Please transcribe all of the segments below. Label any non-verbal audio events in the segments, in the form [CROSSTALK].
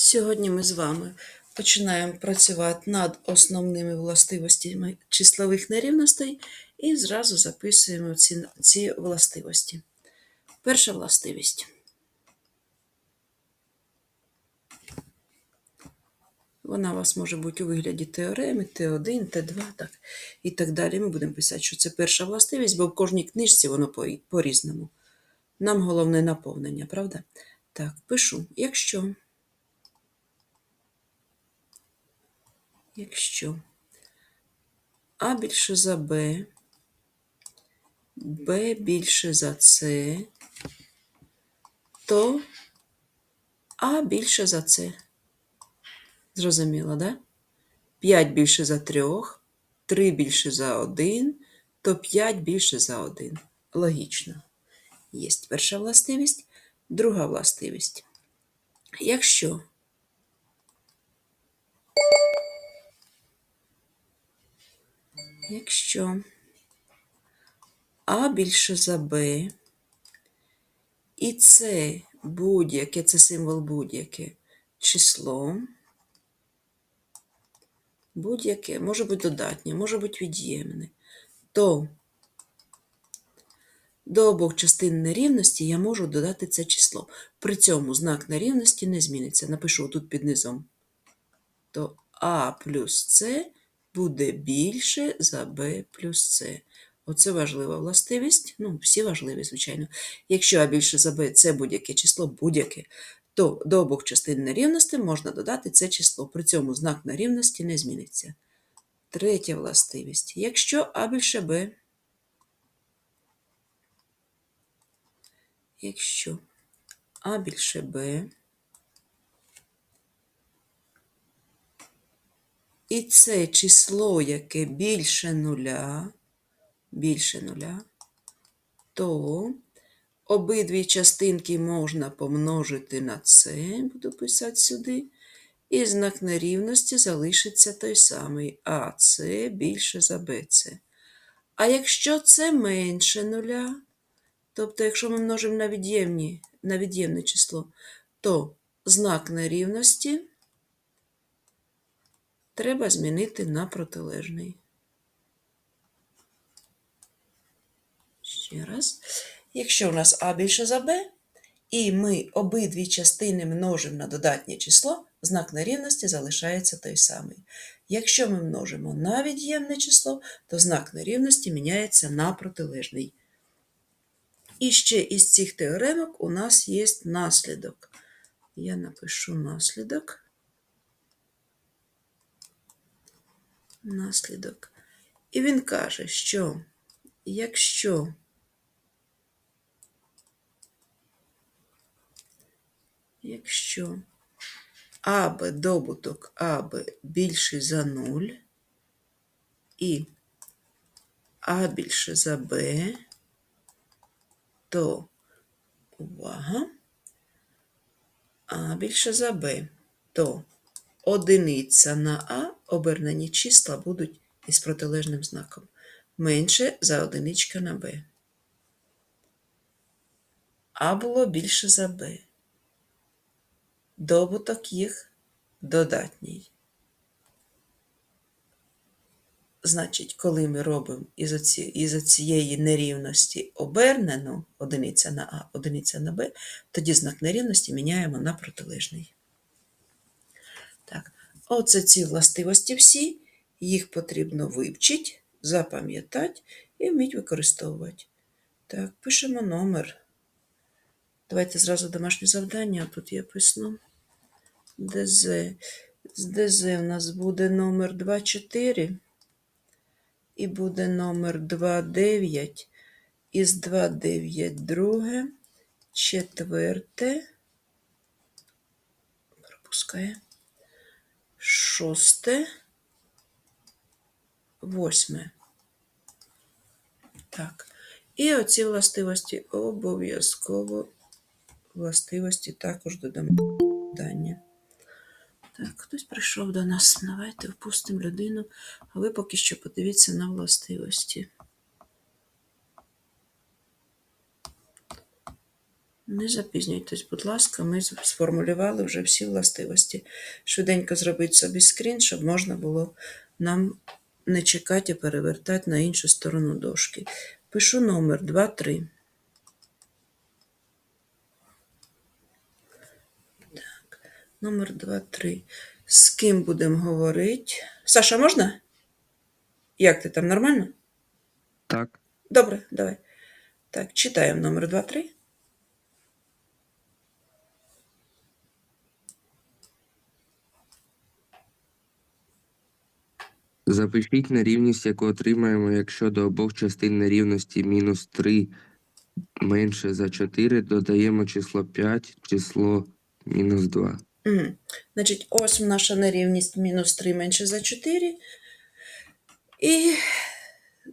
Сьогодні ми з вами починаємо працювати над основними властивостями числових нерівностей і зразу записуємо ці, ці властивості. Перша властивість. Вона у вас може бути у вигляді теореми, Т1, Т2, так, і так далі. Ми будемо писати, що це перша властивість, бо в кожній книжці воно по- по-різному. Нам головне наповнення, правда? Так, пишу, якщо. Якщо А більше за Б, Б більше за С, то А більше за С. Зрозуміло, да? 5 більше за 3, 3 більше за 1, то 5 більше за 1. Логічно. Є перша властивість, друга властивість. Якщо Якщо А більше за Б, і це будь-яке, це символ будь-яке число, будь-яке, може бути додатнє, може бути від'ємне, то до обох частин нерівності я можу додати це число. При цьому знак нерівності не зміниться. Напишу тут під низом. То А плюс С буде більше за b плюс c. Оце важлива властивість. Ну, всі важливі, звичайно. Якщо А більше за b це будь-яке число, будь-яке, то до обох частин нерівності можна додати це число. При цьому знак нерівності не зміниться. Третя властивість. Якщо А більше b, якщо А більше b, І це число, яке більше нуля, більше нуля, то обидві частинки можна помножити на це, буду писати сюди, і знак нерівності залишиться той самий АС більше за БЦ. А якщо це менше нуля, тобто, якщо ми множимо на від'ємне число, то знак нерівності треба змінити на протилежний. Ще раз. Якщо у нас А більше за Б, і ми обидві частини множимо на додатнє число, знак нерівності залишається той самий. Якщо ми множимо на від'ємне число, то знак нерівності міняється на протилежний. І ще із цих теоремок у нас є наслідок. Я напишу наслідок. Наслідок. І він каже, що якщо якщо АБ добуток АБ більший за 0 і А більше за Б, то увага, А більше за Б, то одиниця на А обернені числа будуть із протилежним знаком. Менше за одиничка на Б. А було більше за Б. Добуток їх додатній. Значить, коли ми робимо із, оці, із цієї нерівності обернену одиниця на А, одиниця на Б, тоді знак нерівності міняємо на протилежний. Оце ці властивості всі, їх потрібно вивчити, запам'ятати і вміть використовувати. Так, пишемо номер. Давайте зразу домашнє завдання, тут я писну. ДЗ. З ДЗ у нас буде номер 24 і буде номер 29, із 29 друге, четверте, пропускає, шосте, восьме. Так. І оці властивості обов'язково властивості також додамо дання. Так, хтось прийшов до нас. Давайте впустимо людину, а ви поки що подивіться на властивості. Не запізнюйтесь, будь ласка, ми сформулювали вже всі властивості. Швиденько зробіть собі скрін, щоб можна було нам не чекати, а перевертати на іншу сторону дошки. Пишу номер 2-3. Так, номер 2-3. З ким будемо говорити? Саша, можна? Як ти там нормально? Так, Добре, давай. Так, читаємо номер 2-3. Запишіть нерівність, яку отримаємо, якщо до обох частин нерівності мінус 3 менше за 4 додаємо число 5, число мінус 2. Угу. Значить, ось наша нерівність мінус 3 менше за 4. І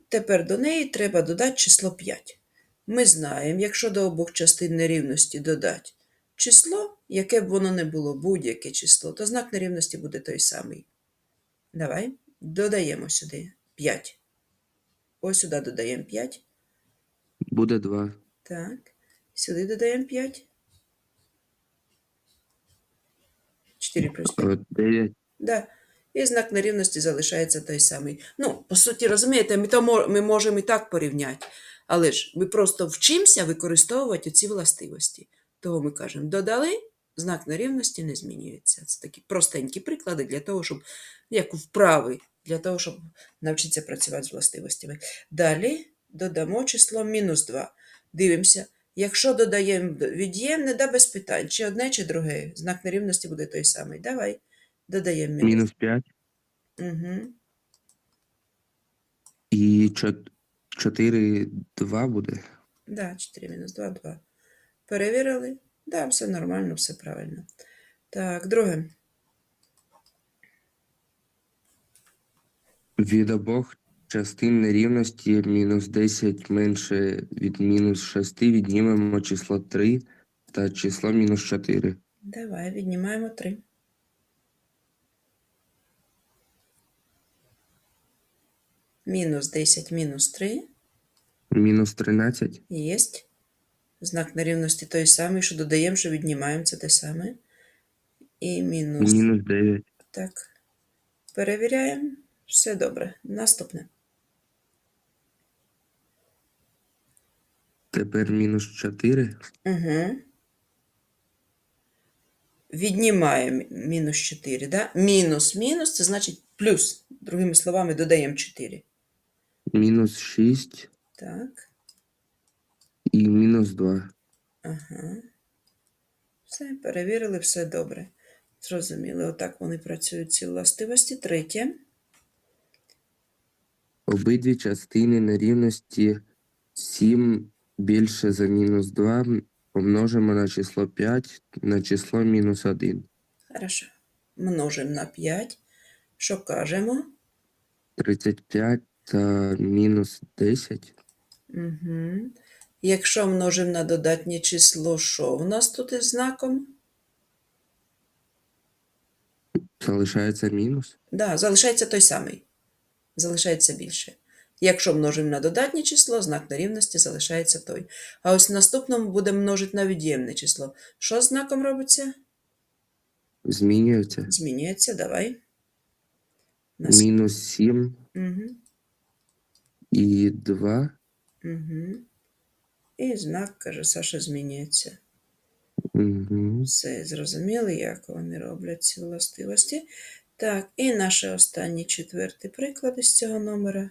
тепер до неї треба додати число 5. Ми знаємо, якщо до обох частин нерівності додати число, яке б воно не було, будь-яке число, то знак нерівності буде той самий. Давай, додаємо сюди 5. Ось сюди додаємо 5. Буде 2. Так, сюди додаємо 5. 4 плюс 5. 9. Да. І знак нерівності залишається той самий. Ну, по суті, розумієте, ми, то ми можемо і так порівняти, але ж ми просто вчимося використовувати ці властивості. Того ми кажемо, додали, знак нерівності не змінюється. Це такі простенькі приклади для того, щоб, як вправи, для того, щоб навчитися працювати з властивостями. Далі додамо число мінус 2. Дивимося. Якщо додаємо до- від'ємне, да без питань, чи одне, чи друге, знак нерівності буде той самий. Давай. Додаємо мінус. Мінус 5 Угу. і 4, 2 буде. Да, 4 мінус 2, 2. Перевірили? Да, все нормально, все правильно. Так, друге. Від обох частин нерівності мінус 10 менше від мінус 6 віднімемо число 3 та число мінус 4. Давай, віднімаємо 3. Мінус 10, мінус 3. Мінус 13 Єсть. Знак нерівності той самий, що додаємо, що віднімаємо, це те саме. І мінус. мінус 9. Так. Перевіряємо. Все добре. Наступне. Тепер мінус 4. Угу. Віднімаємо мінус 4, да? Мінус мінус це значить плюс. Другими словами, додаємо 4. Мінус 6 Так. І мінус 2. Ага. Все, перевірили, все добре. Зрозуміли, отак вони працюють ці властивості. Третє. Обидві частини нерівності 7 більше за мінус 2 помножимо на число 5 на число мінус 1. Хорошо. Множимо на 5. Що кажемо? 35 та мінус 10 Угу. Якщо множимо на додатнє число, що в нас тут із знаком? залишається мінус. Да, залишається той самий. Залишається більше. Якщо множимо на додатнє число, знак нерівності залишається той. А ось в наступному будемо множити на від'ємне число. Що з знаком робиться? Змінюється. Змінюється, давай. Нас... Мінус 7 Угу, і 2 угу. І знак, каже, Саша, змінюється. угу. Все, зрозуміли, як вони роблять ці властивості. Так, і наш останній четвертий приклад із цього номера.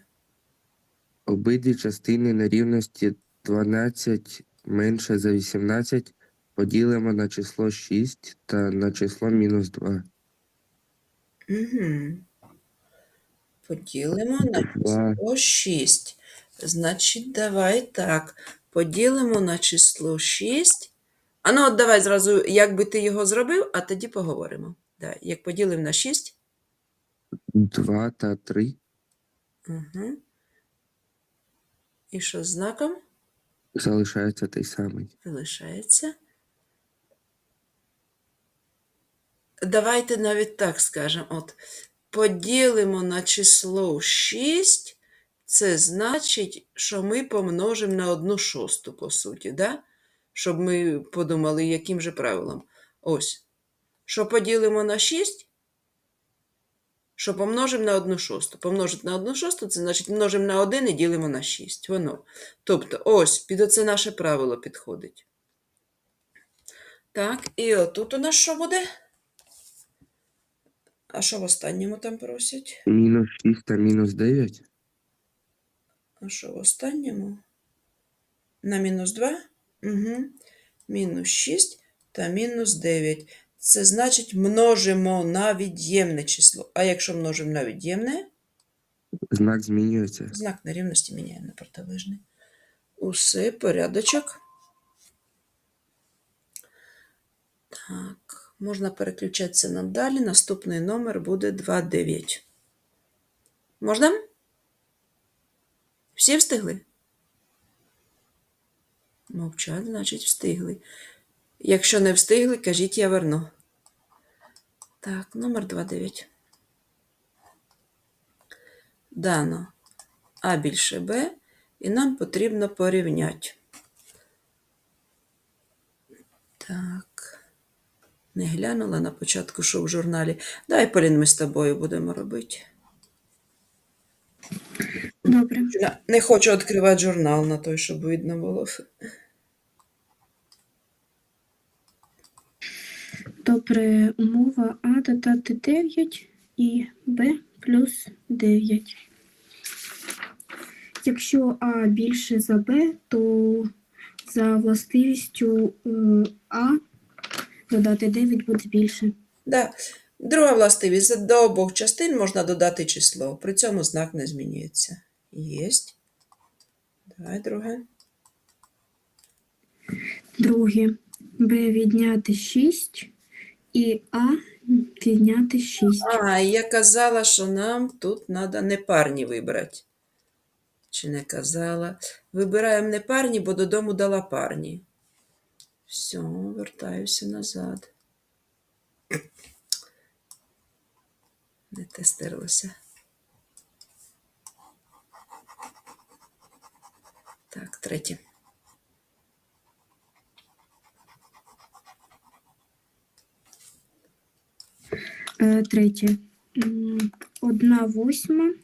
Обидві частини нерівності 12 менше за 18 поділимо на число 6 та на число мінус 2. Угу. Поділимо на число 6. Значить, давай так. Поділимо на число 6. А ну, от давай зразу, як би ти його зробив, а тоді поговоримо. Давай, як поділимо на 6. 2 та 3 Угу. І що з знаком? залишається той самий. Залишається. Давайте навіть так скажемо. От, поділимо на число 6, це значить, що ми помножимо на одну шосту, по суті. Да? щоб ми подумали, яким же правилом. Ось. Що поділимо на 6, що помножимо на 1 шосту. Помножити на 1 шосту, це значить множимо на 1 і ділимо на 6. Воно. Тобто, ось, під оце наше правило підходить. Так, і отут у нас що буде? А що в останньому там просять? Мінус 6 та мінус 9. А що в останньому? На мінус 2? Угу. Мінус 6 та мінус 9. Це значить множимо на від'ємне число. А якщо множимо на від'ємне, Знак змінюється. знак нерівності міняємо на протилежний. Усе, порядочок. Так, можна переключатися надалі. Наступний номер буде 2,9. Можна? Всі встигли? Мовчать, значить, встигли. Якщо не встигли, кажіть, я верну. Так, номер 2,9. Дано А більше Б, і нам потрібно порівняти. Так. Не глянула на початку, що в журналі. Дай, Полін, ми з тобою будемо робити. Добре. Я Не хочу відкривати журнал на той, щоб видно було. Добре, умова А додати 9 і Б плюс 9. Якщо А більше за Б, то за властивістю е, А додати 9 буде більше. Да. Друга властивість. До обох частин можна додати число. При цьому знак не змінюється. Єсть. Давай друге. Друге, Б відняти 6 і А відняти 6. А, я казала, що нам тут треба непарні вибрати. Чи не казала? Вибираємо непарні, бо додому дала парні. Все, вертаюся назад. Не те стерлося. Так, третє. Е, Третє. Одна восьма.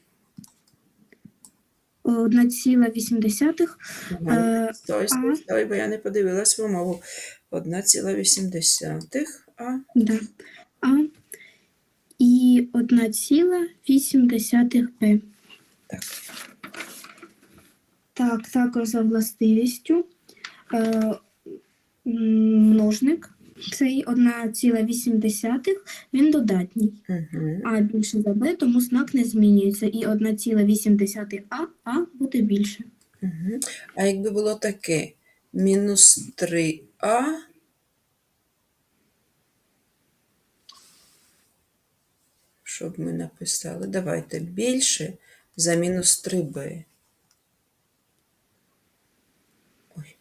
Одна ціла вісімдесятих. Ага. Е, Стой, стой, стой, бо я не подивилась в умову. 1,8, а Да. А і 1,8 Б. Так. Так, також за властивістю е, множник цей 1,8, він додатній. угу. А більше за Б, тому знак не змінюється. І 1,8 А, А буде більше. Угу. А якби було таке, мінус 3а. Що б ми написали? Давайте більше за мінус 3b.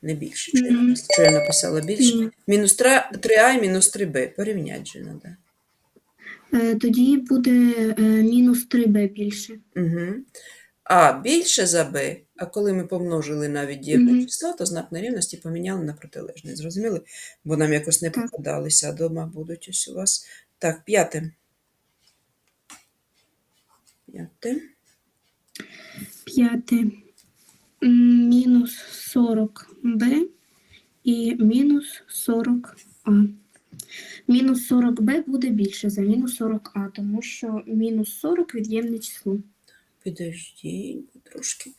не більше. Чи, mm -hmm. я написала більше? Mm -hmm. Мінус 3а і мінус 3b. Порівнять же треба. Тоді буде е, мінус 3b більше. Угу. А більше за b, а коли ми помножили навіть дієвне угу. число, то знак нерівності поміняли на протилежний. Зрозуміли? Бо нам якось не так. попадалися, а дома будуть ось у вас. Так, п'яте. П'яте. П'яте. Мінус 40. Б і мінус 40А. Мінус 40Б буде більше за мінус 40А, тому що мінус 40 від'ємне число. Підожди, трошки.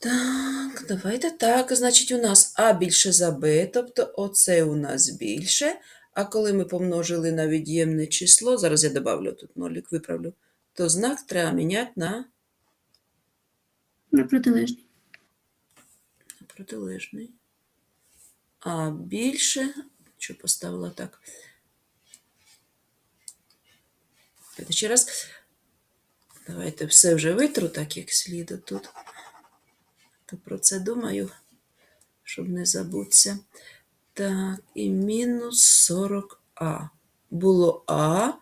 Так, давайте так. Значить, у нас А більше за Б, тобто оце у нас більше. А коли ми помножили на від'ємне число, зараз я добавлю тут нолік, виправлю, то знак треба міняти на. На протилежний протилежний. А більше, що поставила так. Давайте ще раз. Давайте все вже витру так, як слід тут. То про це думаю, щоб не забутися. Так, і мінус 40а. Було А,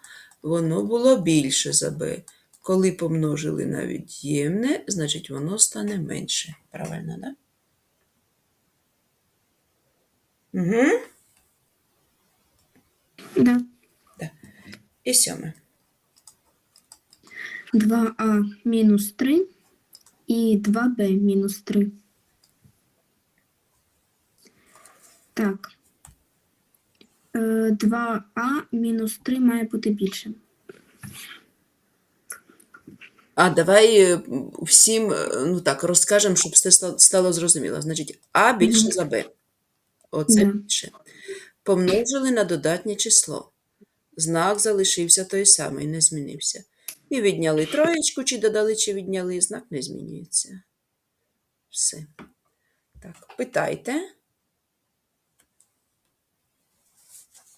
воно було більше за Б. Коли помножили на від'ємне, значить воно стане менше. Правильно, так? Да? Угу. Да. І сьоме. 2а мінус 3 і 2b мінус 3. Так. Е, 2а мінус 3 має бути більшим. А давай е, всім е, ну так, розкажемо, щоб все стало зрозуміло. Значить, А більше за Б. Оце більше. Помножили на додатнє число. Знак залишився той самий, не змінився. І відняли троєчку, чи додали, чи відняли, знак не змінюється. Все. Так, питайте.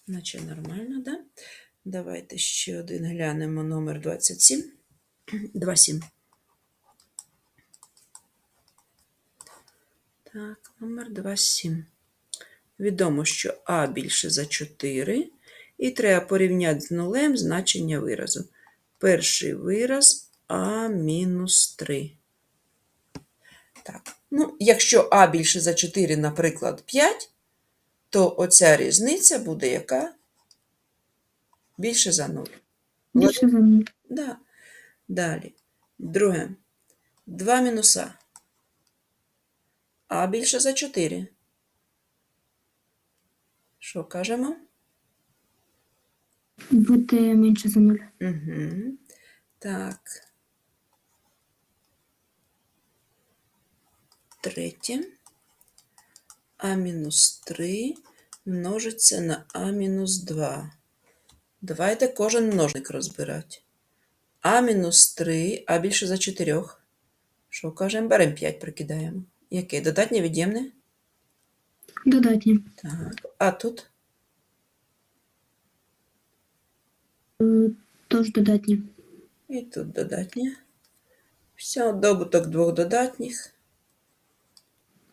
Наче нормально, да? Давайте ще один глянемо номер 27. 27. [CLEARS THROAT] Так, номер 27. Відомо, що А більше за 4, і треба порівняти з нулем значення виразу. Перший вираз А мінус 3. Так, ну, якщо А більше за 4, наприклад, 5, то оця різниця буде яка? Більше за 0. Більше за 0. Да. Далі. Друге. 2 мінуса. А більше за 4. Що кажемо? Буде менше за 0. Угу. Так. Третє. А мінус 3 множиться на А мінус 2. Давайте кожен множник розбирати. А мінус 3, а більше за 4. Що кажемо? Беремо 5, прикидаємо. Яке? Додатнє від'ємне? Додатнє. Так. А тут? Тож додатнє. І тут додатнє. Все, добуток двох додатніх.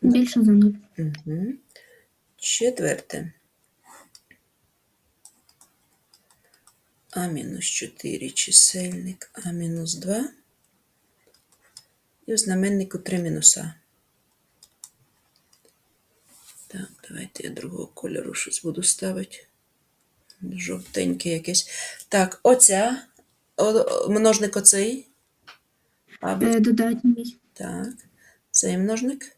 Більше за 0. Угу. Четверте. А мінус 4 чисельник, А мінус 2. І в знаменнику 3 мінуса. Так, давайте я другого кольору щось буду ставити. Жовтеньке якесь. Так, оця. о- Множник оцей. А, Е, Додатній. так. Цей множник.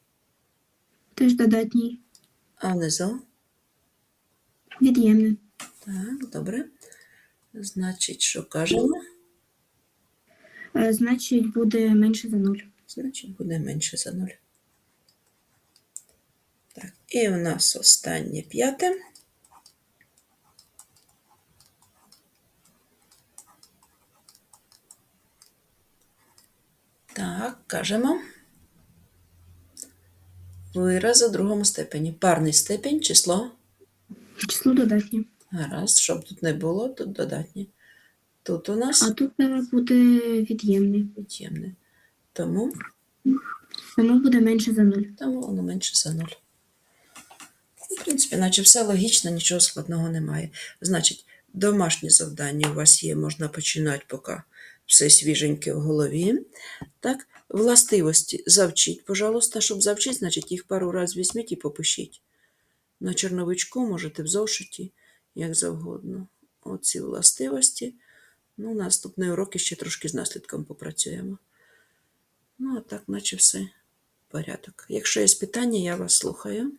Теж додатній. А внизу. Від'ємне. Так, добре. Значить, що кажемо? Е, Значить, буде менше за 0. Значить, буде менше за 0. І у нас останнє п'яте. Так, кажемо. Вираз у другому степені. Парний степень, число. Число додатнє. Гаразд, щоб тут не було, тут додатнє. Тут у нас А тут е, буде від'ємне. від'ємне. Тому Тому буде менше за 0. Тому воно менше за 0. В принципі, наче все логічно, нічого складного немає. Значить, домашні завдання у вас є, можна починати, поки все свіженьке в голові. Так, властивості завчіть, пожалуйста, щоб завчити, значить, їх пару разів візьміть і попишіть. На чорновичку можете в зошиті, як завгодно. Оці властивості. Ну, наступний урок ще трошки з наслідком попрацюємо. Ну, а так, наче все порядок. Якщо є питання, я вас слухаю.